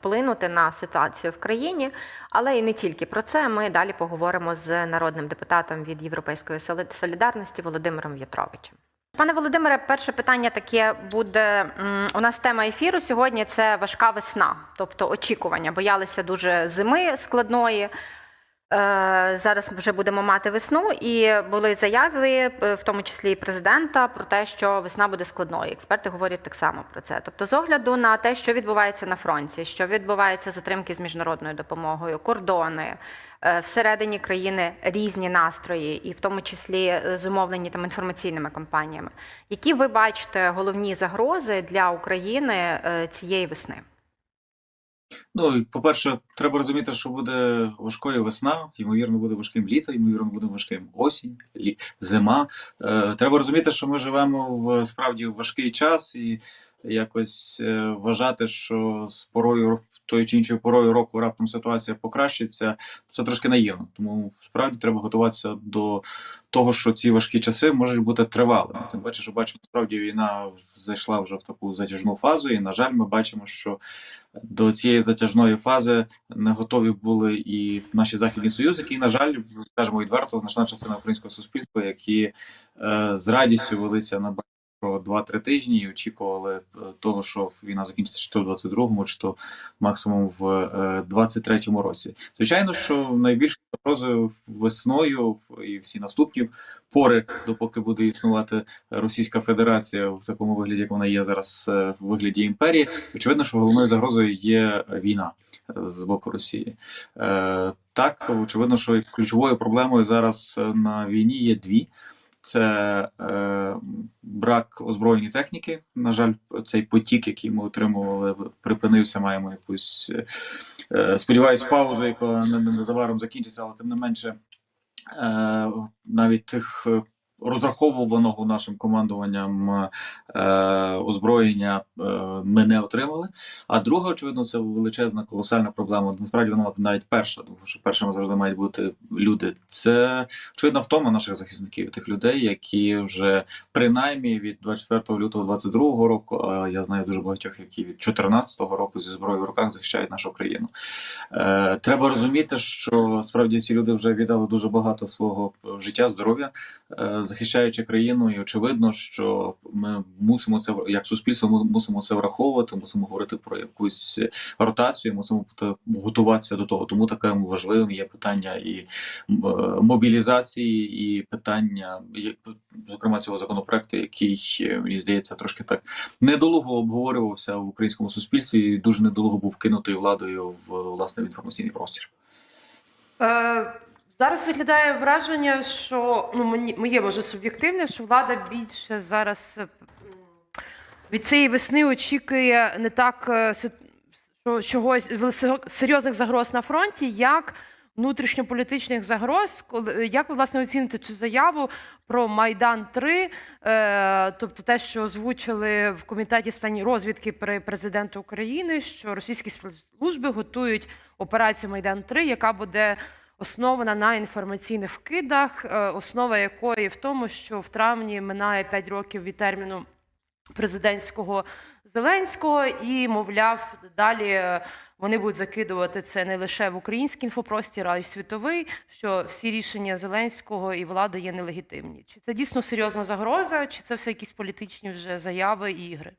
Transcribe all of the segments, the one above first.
вплинути на ситуацію в країні, але і не тільки про це. Ми далі поговоримо з народним депутатом від Європейської солідарності Володимиром В'ятровичем. Пане Володимире, перше питання таке буде. У нас тема ефіру сьогодні це важка весна, тобто очікування. Боялися дуже зими складної. Е, Зараз вже будемо мати весну, і були заяви, е, в тому числі і президента, про те, що весна буде складною. Експерти говорять так само про це. Тобто, з огляду на те, що відбувається на фронті, що відбувається затримки з міжнародною допомогою, кордони е, всередині країни різні настрої, і в тому числі зумовлені там інформаційними кампаніями. Які ви бачите головні загрози для України цієї весни? Ну, по-перше, треба розуміти, що буде важкою весна, ймовірно, буде важким літо, ймовірно, буде важким осінь, лі... зима. Е, треба розуміти, що ми живемо в справді в важкий час, і якось е, вважати, що з порою тою чи іншою порою року раптом ситуація покращиться, це трошки наївно. Тому справді треба готуватися до того, що ці важкі часи можуть бути тривалими. Тим паче, що бачимо, справді війна зайшла вже в таку затяжну фазу, і на жаль, ми бачимо, що до цієї затяжної фази не готові були і наші західні союзники. І, на жаль, скажімо відверто, значна частина українського суспільства, які е, з радістю велися на про 2-3 тижні і очікували е, того, що війна закінчиться чи то в 22-му, чи то максимум в е, 23-му році. Звичайно, що найбільш загрозою весною і всі наступні пори, допоки буде існувати Російська Федерація в такому вигляді, як вона є зараз е, в вигляді імперії, очевидно, що головною загрозою є війна е, з боку Росії. Е, Так, очевидно, що ключовою проблемою зараз е, на війні є дві. Це е, брак озброєної техніки. На жаль, цей потік, який ми отримували, припинився. Маємо якусь е, сподіваюсь, паузу, яка не- не- незабаром закінчиться, але тим не менше, е, навіть тих розраховуваного нашим командуванням е, озброєння е, ми не отримали. А друга, очевидно, це величезна колосальна проблема. Насправді вона навіть перша, тому що першими завжди мають бути люди. Це очевидно втома наших захисників, тих людей, які вже принаймні від 24 лютого 22 року, а я знаю дуже багатьох, які від 14 року зі зброєю в руках захищають нашу країну. Е, треба розуміти, що справді ці люди вже віддали дуже багато свого життя, здоров'я, е, захищаючи країну, і очевидно, що ми мусимо це як суспільство му- мусимо це враховувати, мусимо говорити про якусь ротацію, мусимо готуватися до того. Тому таким важливим є питання і е, мобілізації, і питання, зокрема, цього законопроекту, який е, мені здається трошки так недолуго обговорювався в українському суспільстві, і дуже недолуго був кинутий владою в власне в інформаційний простір. Е, зараз виглядає враження, що ну мені моє може суб'єктивне, що влада більше зараз е, від цієї весни очікує не так е, що чогось серйозних загроз на фронті, як внутрішньополітичних загроз. Коли як ви власне оціните цю заяву про Майдан 3 е, тобто те, що озвучили в комітеті питань розвідки при президенту України, що російські спецслужби готують операцію Майдан 3 яка буде основана на інформаційних вкидах, е, основа якої в тому, що в травні минає 5 років від терміну президентського Зеленського, і, мовляв, далі е, вони будуть закидувати це не лише в український інфопростір, а й світовий, що всі рішення Зеленського і влади є нелегітимні. Чи це дійсно серйозна загроза, чи це все якісь політичні вже заяви і ігри?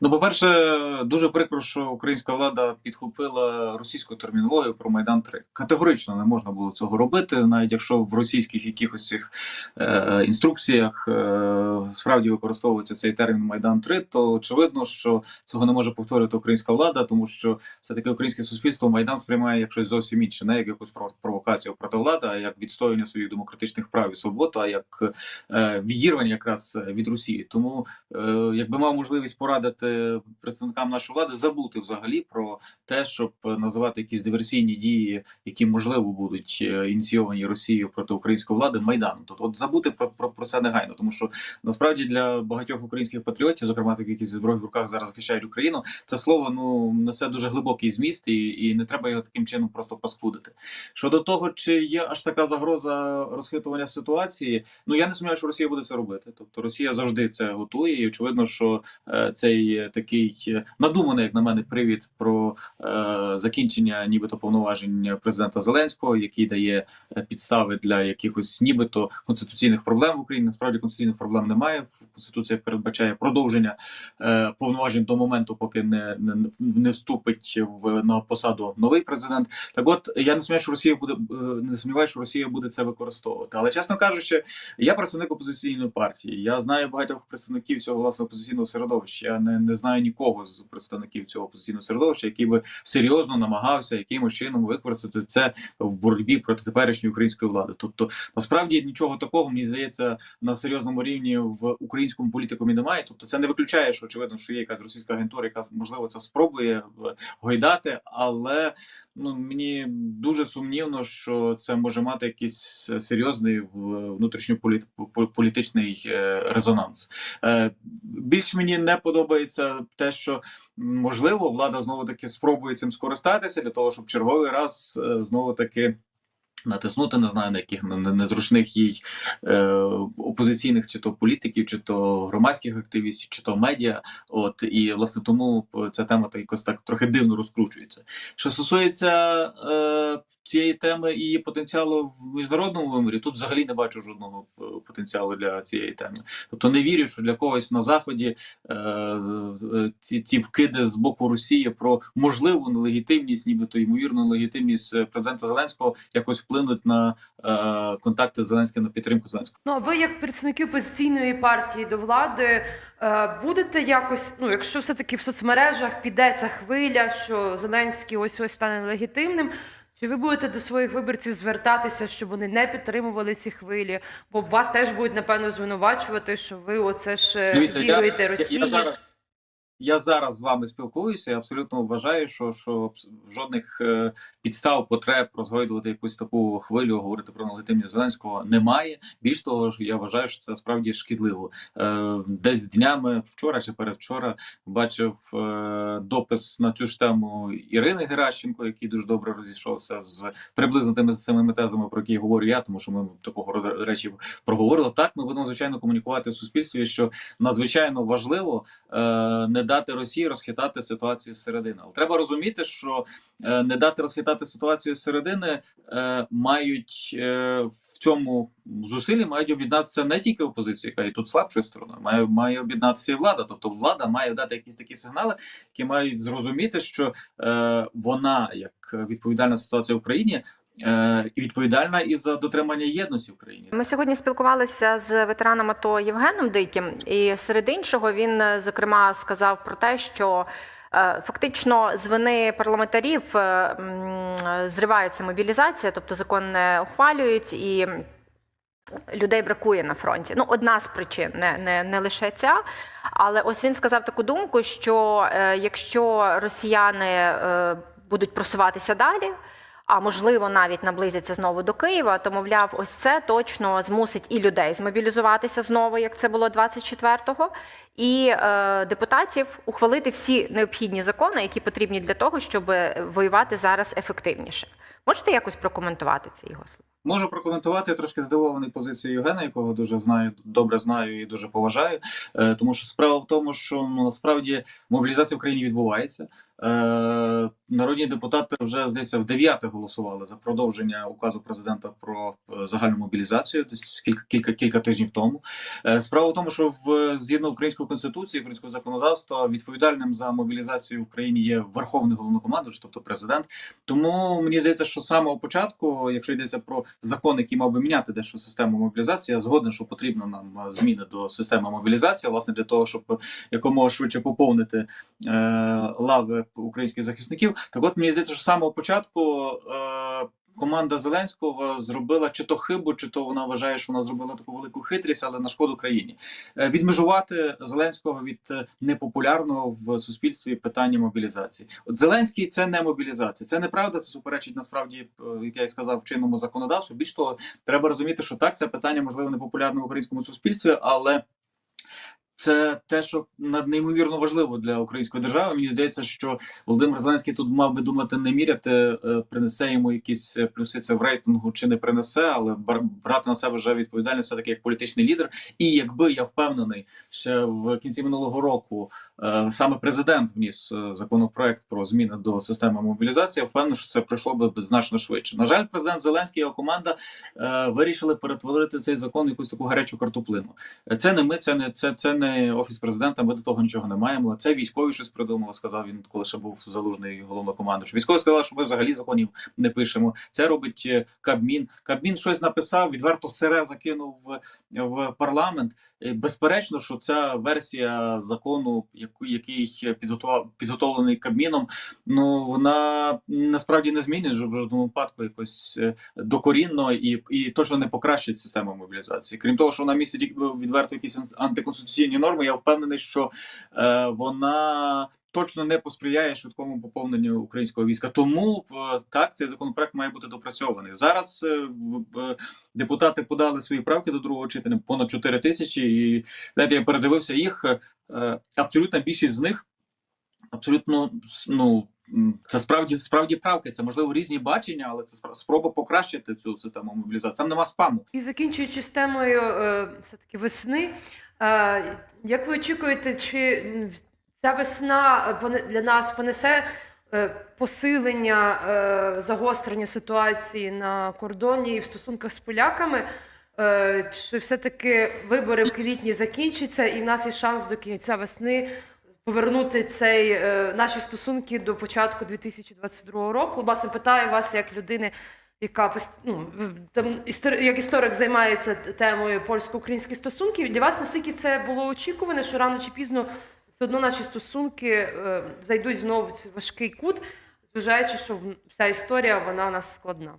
Ну, по-перше, дуже прикро, що українська влада підхопила російську термінологію про Майдан 3 Категорично не можна було цього робити, навіть якщо в російських якихось цих е, інструкціях е, справді використовується цей термін Майдан 3 то очевидно, що цього не може повторити українська влада, тому що все таки українське суспільство Майдан сприймає як щось зовсім інше, не як якусь прово- провокацію проти влади, а як відстоювання своїх демократичних прав і свобод, а як е, відірвання якраз від Росії. Тому е, якби мав можливість порадити представникам нашої влади забути взагалі про те, щоб називати якісь диверсійні дії, які можливо будуть е, ініційовані Росією проти української влади майданом. Тобто, от забути про, про, про це негайно, тому що насправді для багатьох українських патріотів, зокрема таких, які зі зброю в руках зараз захищають Україну, це слово ну несе дуже глибокий зміст, і, і не треба його таким чином просто паскудити. Щодо того, чи є аж така загроза розхитування ситуації, ну я не сумніваюся, що Росія буде це робити. Тобто Росія завжди це готує, і очевидно, що е, цей цей такий е, надуманий, як на мене, привід про е, закінчення нібито повноважень президента Зеленського, який дає е, підстави для якихось нібито конституційних проблем в Україні. Насправді конституційних проблем немає. Конституція передбачає продовження е, повноважень до моменту, поки не, не, не вступить в на посаду новий президент. Так, от я не сумніваюся, що Росія буде е, не сумніваюся, що Росія буде це використовувати. Але чесно кажучи, я представник опозиційної партії. Я знаю багатьох представників цього власне опозиційного середовища. Я не, не знаю нікого з представників цього опозиційного середовища, який би серйозно намагався якимось чином використати це в боротьбі проти теперішньої української влади. Тобто, насправді нічого такого мені здається на серйозному рівні в українському політикумі немає. Тобто, це не виключає, що очевидно, що є якась російська агентура, яка можливо це спробує е, гойдати, але ну мені дуже сумнівно, що це може мати якийсь серйозний внутрішньополітичний е, резонанс. Е, Більш мені не подобається те, що можливо влада знову таки спробує цим скористатися для того, щоб черговий раз е, знову таки. Натиснути не знаю на яких незручних їй е, опозиційних чи то політиків, чи то громадських активістів, чи то медіа. От і власне тому ця тема так якось так трохи дивно розкручується. Що стосується е, цієї теми і її потенціалу в міжнародному вимірі, тут взагалі не бачу жодного е, потенціалу для цієї теми. Тобто не вірю, що для когось на заході е, е, ці, ці вкиди з боку Росії про можливу нелегітимність, нібито ймовірну нелегітимність е, президента Зеленського якось вплинуть на е, контакти з Зеленським на підтримку Зеленського. Ну, а ви, як представники опозиційної партії до влади, е, будете якось, ну, якщо все-таки в соцмережах піде ця хвиля, що Зеленський ось ось стане легітимним, чи ви будете до своїх виборців звертатися, щоб вони не підтримували ці хвилі? Бо вас теж будуть, напевно, звинувачувати, що ви оце ж е, Дивіться, віруєте я, Росії. я зараз. Я зараз з вами спілкуюся. Я абсолютно вважаю, що, що жодних е, підстав, потреб розгойдувати якусь таку хвилю, говорити про нелегітимність Зеленського немає. Більш того, я вважаю, що це справді шкідливо. Е, десь днями, вчора чи передвчора, бачив е, допис на цю ж тему Ірини Геращенко, який дуже добре розійшовся з приблизно тими самими тезами, про які говорю я, тому що ми такого роду речі проговорили. Так, ми будемо звичайно комунікувати в суспільстві, що надзвичайно важливо не дати Росії розхитати ситуацію зсередини. Але треба розуміти, що е, не дати розхитати ситуацію зсередини е, мають е, в цьому зусиллі мають об'єднатися не тільки опозиція, яка є тут слабшою стороною, має, має об'єднатися і влада. Тобто влада має дати якісь такі сигнали, які мають зрозуміти, що вона, як відповідальна за ситуацію в Україні, і відповідальна і за дотримання єдності в країні. Ми сьогодні спілкувалися з ветераном АТО Євгеном Диким, і серед іншого він е, зокрема сказав про те, що е, фактично з вини парламентарів е, зривається мобілізація, тобто закон не ухвалюють і. Людей бракує на фронті. Ну, одна з причин, не, не, не лише ця. Але ось він сказав таку думку, що е, якщо росіяни е, будуть просуватися далі, а можливо навіть наблизяться знову до Києва, то мовляв, ось це точно змусить і людей змобілізуватися знову, як це було 24-го, і е, депутатів ухвалити всі необхідні закони, які потрібні для того, щоб воювати зараз ефективніше. Можете якось прокоментувати ці його слова? Можу прокоментувати я трошки здивований позицією Євгена, якого дуже знаю, добре знаю і дуже поважаю. Е, тому що справа в тому, що ну насправді мобілізація в країні відбувається. Е, народні депутати вже здається в дев'яте голосували за продовження указу президента про е, загальну мобілізацію, десь кілька кілька кілька тижнів тому. Е, справа в тому, що в згідно української конституції, українського законодавства, відповідальним за мобілізацію в країні є верховний головнокомандувач, тобто президент. Тому мені здається, що з самого початку, якщо йдеться про закон, який мав би міняти дещо систему мобілізації, я згоден, що потрібно нам зміни до системи мобілізації, власне, для того, щоб якомога швидше поповнити е, лави українських захисників. Так, от мені здається, що з самого початку. Е, Команда Зеленського зробила чи то хибу, чи то вона вважає, що вона зробила таку велику хитрість, але на шкоду країні. Е, Відмежувати Зеленського від е, непопулярного в суспільстві питання мобілізації. От Зеленський це не мобілізація. Це неправда. Це суперечить насправді, як я і сказав, чинному законодавству. Більш того, треба розуміти, що так це питання можливо непопулярне в українському суспільстві, але це те, що неймовірно важливо для української держави. Мені здається, що Володимир Зеленський тут мав би думати не міряти, е, принесе йому якісь е, плюси це в рейтингу чи не принесе, але брати на себе вже відповідальність все таки як політичний лідер. І якби я впевнений, ще в кінці минулого року е, саме президент вніс законопроект про зміни до системи мобілізації, я впевнений, що це пройшло би значно швидше. На жаль, президент Зеленський і його команда вирішили перетворити цей закон в якусь таку гарячу картоплину. Це не ми, це не це, це не офіс президента. Ми до того нічого не маємо. Це військові щось придумали. Сказав він, коли ще був залужний головнокомандуючий. Військові сказали, що ми взагалі законів не пишемо. Це робить е, Кабмін. Кабмін щось написав, відверто сире закинув в, парламент. Е, Безперечно, що ця версія закону, який підготовлений Кабміном, ну вона насправді не змінить в жодному випадку якось е, докорінно і, і точно не покращить систему мобілізації. Крім того, що вона містить відверто якісь антиконституційні норми. Я впевнений, що е, вона. Точно не посприяє швидкому поповненню українського війська. Тому е, так цей законопроект має бути допрацьований. Зараз е, е, депутати подали свої правки до другого читання понад 4 тисячі. І знаєте, я передивився їх. е, Абсолютна більшість з них абсолютно ну. Це справді справді правки. Це можливо різні бачення, але це спроба покращити цю систему мобілізації. Там нема спаму. І закінчуючи з темою е, все-таки весни, е, як ви очікуєте, чи ця весна е, для нас понесе е, посилення е, загострення ситуації на кордоні і в стосунках з поляками? Чи все-таки вибори в квітні закінчаться, і в нас є шанс до кінця весни повернути цей, наші стосунки до початку 2022 року? Власне, питаю вас як людини, яка ну, там як історик займається темою польсько-українських стосунків. Для вас наскільки це було очікуване, що рано чи пізно все одно наші стосунки е, зайдуть знову в важкий кут, зважаючи, що вся історія вона у нас складна.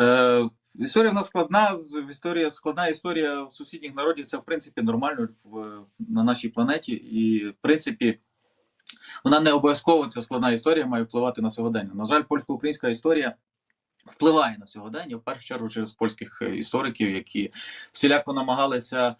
Е, історія в нас складна. Історія складна історія сусідніх народів. Це в принципі нормально в на нашій планеті, і в принципі. Вона не обов'язково ця складна історія має впливати на сьогодення. На жаль, польсько-українська історія впливає на сьогодення в першу чергу через польських е, істориків, які всіляко намагалися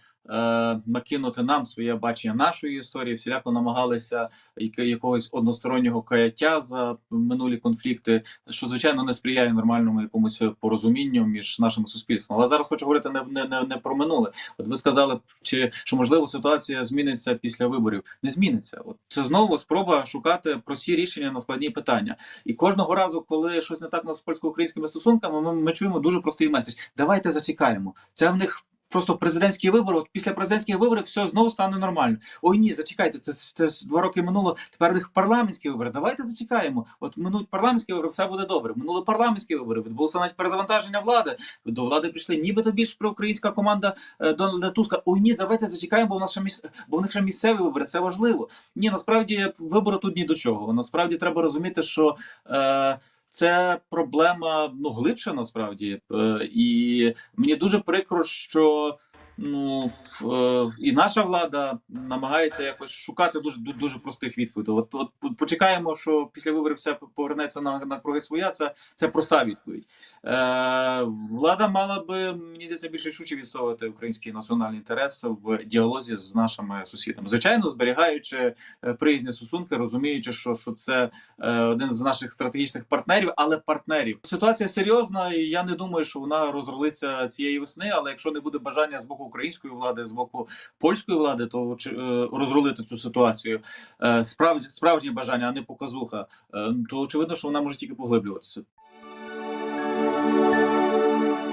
накинути нам своє бачення нашої історії, всіляко намагалися якогось одностороннього каяття за минулі конфлікти, що звичайно не сприяє нормальному якомусь порозумінню між нашими суспільствами. Але зараз хочу говорити не, не, не, не про минуле. От ви сказали, чи що можливо ситуація зміниться після виборів? Не зміниться. От це знову спроба шукати прості рішення на складні питання. І кожного разу, коли щось не так з польсько-українськими стосунками, ми, ми чуємо дуже простий меседж. Давайте зачекаємо. Це в них. Просто президентські вибори, от після президентських виборів все знову стане нормально. Ой, ні, зачекайте, це, це ж два роки минуло. Тепер в них парламентські вибори. Давайте зачекаємо. От минуть парламентські вибори, все буде добре. Минули парламентські вибори, відбулося навіть перезавантаження влади. До влади прийшли нібито більш проукраїнська команда е, Дональда Туска. Ой, ні, давайте зачекаємо, бо в нас ще міс... бо в них ще місцеві вибори. Це важливо. Ні, насправді вибори тут ні до чого. Насправді треба розуміти, що. Е, це проблема ну глибша насправді, Е, і мені дуже прикро, що ну е, і наша влада намагається якось шукати дуже дуже простих відповідей. От, от почекаємо, що після виборів все повернеться на, на круги своя. Це, це проста відповідь. Е, влада мала би мені здається більш рішуче відстоювати український національний інтерес в діалозі з нашими сусідами. Звичайно, зберігаючи е, приязні стосунки, розуміючи, що, що це е, один з наших стратегічних партнерів, але партнерів. Ситуація серйозна, і я не думаю, що вона розрулиться цієї весни. Але якщо не буде бажання з боку української влади, з боку польської влади, то чи- е, розрулити цю ситуацію е, справді справжнє бажання, а не показуха, е, то очевидно, що вона може тільки поглиблюватися.